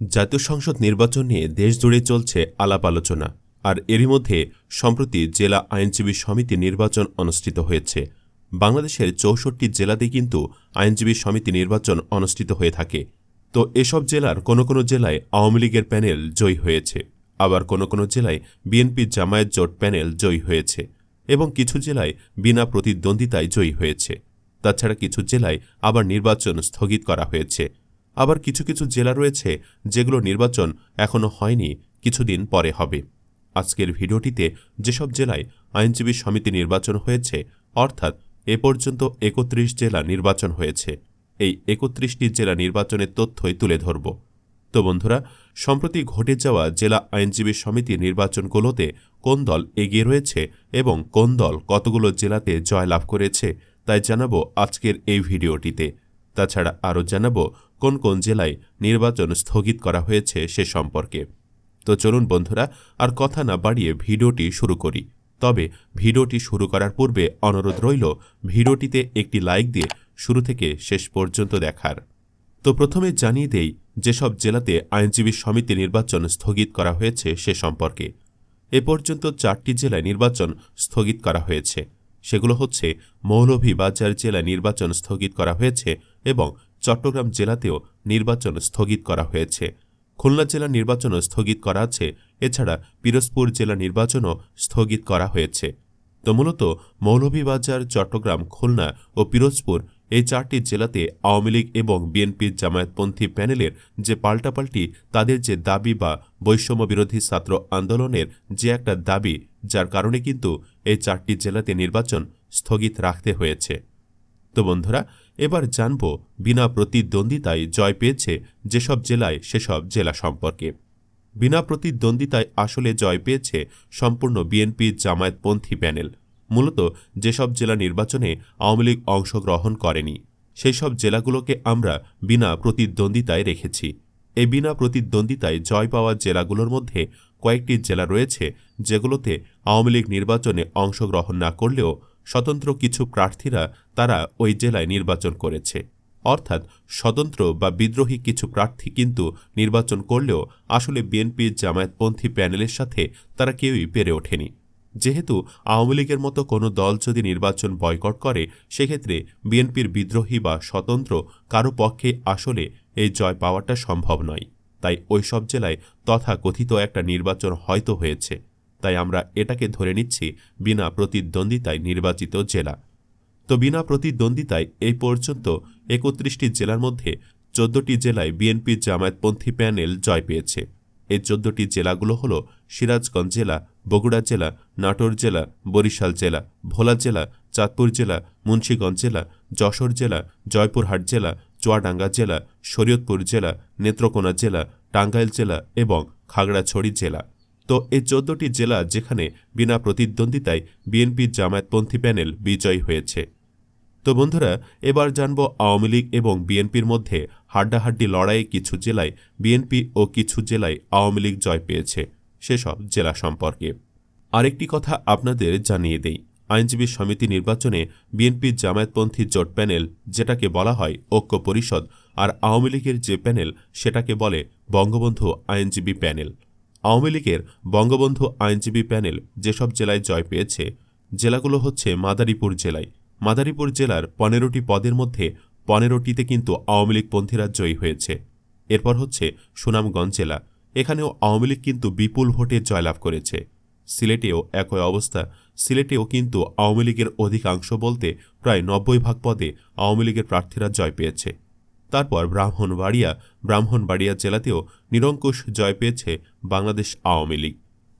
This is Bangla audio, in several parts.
জাতীয় সংসদ নির্বাচন নিয়ে দেশজুড়ে চলছে আলাপ আলোচনা। আর এরই মধ্যে সম্প্রতি জেলা আইনজীবী সমিতি নির্বাচন অনুষ্ঠিত হয়েছে। বাংলাদেশের চৌষট্টি জেলাতে কিন্তু আইনজীবী সমিতি নির্বাচন অনুষ্ঠিত হয়ে থাকে। তো এসব জেলার কোনো কোনো জেলায় আওয়ামী লীগের প্যানেল জয়ী হয়েছে। আবার কোনো কোনো জেলায় বিএনপি জামায়াত জোট প্যানেল জয়ী হয়েছে। এবং কিছু জেলায় বিনা প্রতিদ্বন্দ্বিতায় জয়ী হয়েছে। তাছাড়া কিছু জেলায় আবার নির্বাচন স্থগিত করা হয়েছে। আবার কিছু কিছু জেলা রয়েছে যেগুলো নির্বাচন এখনও হয়নি, কিছুদিন পরে হবে। আজকের ভিডিওটিতে যেসব জেলায় আইনজীবী সমিতি নির্বাচন হয়েছে, অর্থাৎ এ পর্যন্ত একত্রিশ জেলা নির্বাচন হয়েছে, এই একত্রিশটি জেলা নির্বাচনের তথ্যই তুলে ধরব। তো বন্ধুরা, সম্প্রতি ঘটে যাওয়া জেলা আইনজীবী সমিতি নির্বাচনগুলোতে কোন দল এগিয়ে রয়েছে এবং কোন দল কতগুলো জেলাতে জয়লাভ করেছে, তাই জানাব আজকের এই ভিডিওটিতে। তাছাড়া আরও জানাব কোন কোন জেলায় নির্বাচন স্থগিত করা হয়েছে সে সম্পর্কে। তো চলুন বন্ধুরা, আর কথা না বাড়িয়ে ভিডিওটি শুরু করি। তবে ভিডিওটি শুরু করার পূর্বে অনুরোধ রইল ভিডিওটিতে একটি লাইক দিয়ে শুরু থেকে শেষ পর্যন্ত দেখার। তো প্রথমে জানিয়ে দেই, যেসব জেলাতে আইনজীবী সমিতি নির্বাচন স্থগিত করা হয়েছে সে সম্পর্কে। এ পর্যন্ত চারটি জেলায় নির্বাচন স্থগিত করা হয়েছে। সেগুলো হচ্ছে মৌলভীবাজার জেলা নির্বাচন স্থগিত করা হয়েছে এবং চট্টগ্রাম জেলাতেও নির্বাচন স্থগিত করা হয়েছে। খুলনা জেলা নির্বাচনও স্থগিত করা আছে, এছাড়া পিরোজপুর জেলা নির্বাচনও স্থগিত করা হয়েছে। তো মূলত মৌলভীবাজার, চট্টগ্রাম, খুলনা ও পিরোজপুর এই চারটি জেলাতে আওয়ামী লীগ এবং বিএনপির জামায়াতপন্থী প্যানেলের যে পাল্টাপাল্টি, তাদের যে দাবি বা বৈষম্য বিরোধী ছাত্র আন্দোলনের যে একটা দাবি, যার কারণে কিন্তু এই চারটি জেলাতে নির্বাচন স্থগিত রাখতে হয়েছে। তো বন্ধুরা এবার জানব বিনা প্রতিদ্বন্দ্বিতায় জয় পেয়েছে যেসব জেলায় সেসব জেলা সম্পর্কে। বিনা প্রতিদ্বন্দ্বিতায় আসলে জয় পেয়েছে সম্পূর্ণ বিএনপি জামায়াতপন্থী প্যানেল। মূলত যেসব জেলা নির্বাচনে আওয়ামী লীগ অংশগ্রহণ করেনি সেই সব জেলাগুলোকে আমরা বিনা প্রতিদ্বন্দ্বিতায় রেখেছি। এই বিনা প্রতিদ্বন্দ্বিতায় জয় পাওয়া জেলাগুলোর মধ্যে কয়েকটি জেলা রয়েছে যেগুলোতে আওয়ামী লীগ নির্বাচনে অংশগ্রহণ না করলেও স্বতন্ত্র কিছু প্রার্থীরা তারা ওই জেলায় নির্বাচন করেছে। অর্থাৎ স্বতন্ত্র বা বিদ্রোহী কিছু প্রার্থী কিন্তু নির্বাচন করলেও আসলে বিএনপির জামায়াতপন্থী প্যানেলের সাথে তারা কেউই পেরে ওঠেনি। যেহেতু আওয়ামী লীগের মতো কোনো দল যদি নির্বাচন বয়কট করে, সেক্ষেত্রে বিএনপির বিদ্রোহী বা স্বতন্ত্র কারও পক্ষে আসলে এই জয় পাওয়াটা সম্ভব নয়। তাই ওই সব জেলায় তথাকথিত একটা নির্বাচন হয়তো হয়েছে। তাই আমরা এটাকে ধরে নিচ্ছি বিনা প্রতিদ্বন্দ্বিতায় নির্বাচিত জেলা। তো বিনা প্রতিদ্বন্দ্বিতায় এই পর্যন্ত একত্রিশটি জেলার মধ্যে চোদ্দটি জেলায় বিএনপি জামায়াতপন্থী প্যানেল জয় পেয়েছে। এই চোদ্দটি জেলাগুলো হল সিরাজগঞ্জ জেলা, বগুড়া জেলা, নাটোর জেলা, বরিশাল জেলা, ভোলা জেলা, চাঁদপুর জেলা, মুন্সীগঞ্জ জেলা, যশোর জেলা, জয়পুরহাট জেলা, চুয়াডাঙ্গা জেলা, শরীয়তপুর জেলা, নেত্রকোনা জেলা, টাঙ্গাইল জেলা এবং খাগড়াছড়ি জেলা। তো এই চোদ্দটি জেলা যেখানে বিনা প্রতিদ্বন্দ্বিতায় বিএনপি জামায়াতপন্থী প্যানেল বিজয়ী হয়েছে। তো বন্ধুরা, এবার জানব আওয়ামী লীগ এবং বিএনপির মধ্যে হাড্ডাহাড্ডি লড়াইয়ে কিছু জেলায় বিএনপি ও কিছু জেলায় আওয়ামী লীগ জয় পেয়েছে, সেসব জেলা সম্পর্কে। আরেকটি কথা আপনাদের জানিয়ে দেই। আইনজীবী সমিতি নির্বাচনে বিএনপির জামায়াতপন্থী জোট প্যানেল যেটাকে বলা হয় ঐক্য পরিষদ, আর আওয়ামী লীগের যে প্যানেল সেটাকে বলে বঙ্গবন্ধু আইনজীবী প্যানেল। আওয়ামী লীগের বঙ্গবন্ধু আইনজীবী প্যানেল যেসব জেলায় জয় পেয়েছে, জেলাগুলো হচ্ছে মাদারীপুর জেলায়। মাদারীপুর জেলার পনেরোটি পদের মধ্যে পনেরোটিতে কিন্তু আওয়ামী লীগপন্থীরা জয়ী হয়েছে। এরপর হচ্ছে সুনামগঞ্জ জেলা। এখানেও আওয়ামী লীগ কিন্তু বিপুল ভোটে জয়লাভ করেছে। সিলেটেও একই অবস্থা। সিলেটেও কিন্তু আওয়ামী লীগের অধিকাংশ বলতে প্রায় নব্বই ভাগ পদে আওয়ামী লীগের প্রার্থীরা জয় পেয়েছে। তারপর ব্রাহ্মণবাড়িয়া ব্রাহ্মণবাড়িয়া জেলাতেও নিরঙ্কুশ জয় পেয়েছে বাংলাদেশ আওয়ামী লীগ।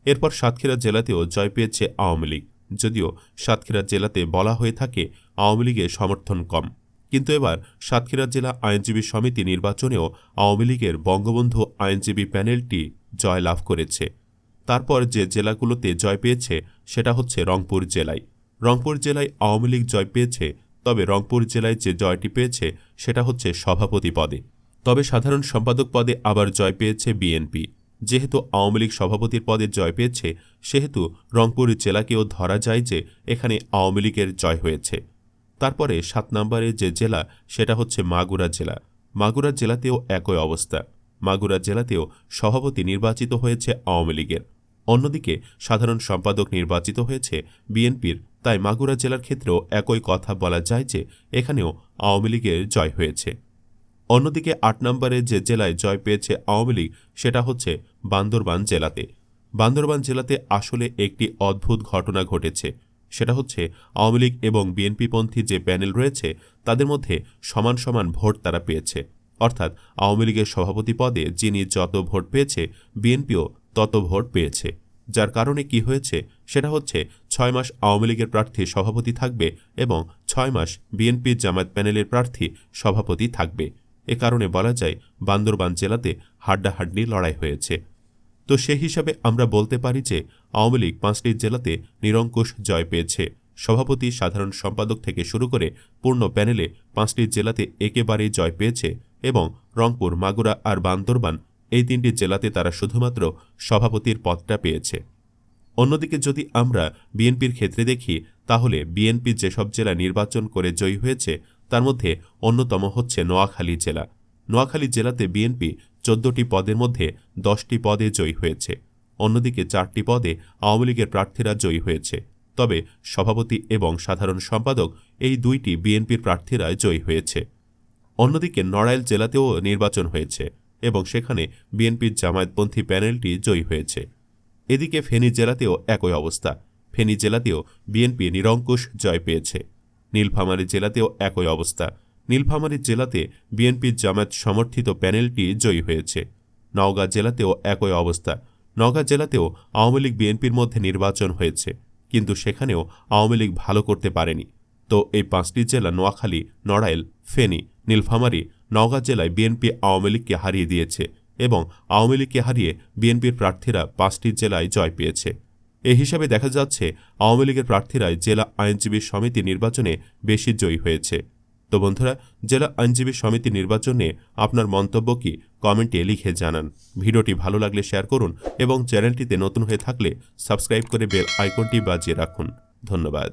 এরপর সাতক্ষীরা জেলাতেও জয় পেয়েছে আওয়ামী লীগ। যদিও সাতক্ষীরা জেলাতে বলা হয়ে থাকে আওয়ামী লীগের সমর্থন কম। কিন্তু এবার সাতক্ষীরা জেলা আইনজীবী সমিতি নির্বাচনেও আওয়ামী লীগের বঙ্গবন্ধু আইনজীবী প্যানেলটি জয় লাভ করেছে। তারপর যে জেলাগুলোতে জয় পেয়েছে, সেটা হচ্ছে রংপুর জেলায়। রংপুর জেলায় আওয়ামী লীগ জয় পেয়েছে তবে রংপুর জেলায় যে জয়টি পেয়েছে, সেটা হচ্ছে সভাপতি পদে। তবে সাধারণ সম্পাদক পদে আবার জয় পেয়েছে বিএনপি। যেহেতু আওয়ামী লীগ সভাপতির পদে জয় পেয়েছে, সেহেতু রংপুর জেলাকেও ধরা যায় যে এখানে আওয়ামী লীগের জয় হয়েছে। তারপরে সাত নম্বরে যে জেলা, সেটা হচ্ছে মাগুরা জেলা। মাগুরা জেলাতেও একই অবস্থা। মাগুরা জেলাতেও সভাপতি নির্বাচিত হয়েছে আওয়ামী লীগের। অন্যদিকে সাধারণ সম্পাদক নির্বাচিত হয়েছে বিএনপির, তাই মাগুরা জেলার ক্ষেত্রেও একই কথা বলা যায় যে এখানেও আওয়ামী লীগের জয় হয়েছে। অন্যদিকে আট নম্বরে যে জেলায় জয় পেয়েছে আওয়ামী লীগ, সেটা হচ্ছে বান্দরবান জেলাতে। বান্দরবান জেলাতে আসলে একটি অদ্ভুত ঘটনা ঘটেছে। সেটা হচ্ছে আওয়ামী লীগ এবং বিএনপিপন্থী যে প্যানেল রয়েছে, তাদের মধ্যে সমান সমান ভোট তারা পেয়েছে। অর্থাৎ আওয়ামী লীগের সভাপতি পদে যিনি যত ভোট পেয়েছে, বিএনপিও তত ভোট পেয়েছে। যার কারণে কি হয়েছে, সেটা হচ্ছে ছয় মাস আওয়ামী লীগের প্রার্থী সভাপতি থাকবে এবং ছয় মাস বিএনপির জামায়াত প্যানেলের প্রার্থী সভাপতি থাকবে। এ কারণে বলা যায়, বান্দরবান জেলাতে হাড্ডাহাড্ডি লড়াই হয়েছে। তো সে হিসাবে আমরা বলতে পারি যে, আওয়ামী লীগ পাঁচটি জেলাতে নিরঙ্কুশ জয় পেয়েছে। সভাপতি, সাধারণ সম্পাদক থেকে শুরু করে পূর্ণ প্যানেলে পাঁচটি জেলাতে একেবারেই জয় পেয়েছে এবং রংপুর, মাগুরা আর বান্দরবান এই তিনটি জেলাতে তারা শুধুমাত্র সভাপতির পদটা পেয়েছে। অন্যদিকে যদি আমরা বিএনপির ক্ষেত্রে দেখি, তাহলে বিএনপি যেসব জেলা নির্বাচন করে জয়ী হয়েছে, তার মধ্যে অন্যতম হচ্ছে নোয়াখালী জেলা। নোয়াখালী জেলাতে বিএনপি চোদ্দটি পদের মধ্যে দশটি পদে জয়ী হয়েছে। অন্যদিকে চারটি পদে আওয়ামী লীগের প্রার্থীরা জয়ী হয়েছে। তবে সভাপতি এবং সাধারণ সম্পাদক এই দুইটি বিএনপির প্রার্থীরা জয়ী হয়েছে। অন্যদিকে নড়াইল জেলাতেও নির্বাচন হয়েছে। এবং সেখানে বিএনপির জামায়াতপন্থী প্যানেলটি জয়ী হয়েছে। এদিকে ফেনী জেলাতেও একই অবস্থা। ফেনী জেলাতেও বিএনপি নিরঙ্কুশ জয় পেয়েছে। নীলফামারী জেলাতেও একই অবস্থা। নীলফামারী জেলাতে বিএনপির জামায়াত সমর্থিত প্যানেলটি জয়ী হয়েছে। নওগাঁ জেলাতেও একই অবস্থা। নওগাঁ জেলাতেও আওয়ামী লীগ বিএনপির মধ্যে নির্বাচন হয়েছে। কিন্তু সেখানেও আওয়ামী লীগ ভালো করতে পারেনি। তো এই পাঁচটি জেলা নোয়াখালী, নড়াইল, ফেনী, নীলফামারী, নওগাঁ জেলায় বিএনপি আওয়ামী লীগকে হারিয়ে দিয়েছে এবং আওয়ামী লীগকে হারিয়ে বিএনপির প্রার্থীরা পাঁচটি জেলায় জয় পেয়েছে। এ হিসাবে দেখা যাচ্ছে, আওয়ামী লীগের প্রার্থীরাই জেলা আইনজীবী সমিতি নির্বাচনে বেশি জয়ী হয়েছে। তো বন্ধুরা, জেলা আইনজীবী সমিতি নির্বাচনে আপনার মন্তব্য কি কমেন্টে লিখে জানান। ভিডিওটি ভালো লাগলে শেয়ার করুন এবং চ্যানেলটিতে নতুন হয়ে থাকলে সাবস্ক্রাইব করে বেল আইকনটি বাজিয়ে রাখুন। ধন্যবাদ।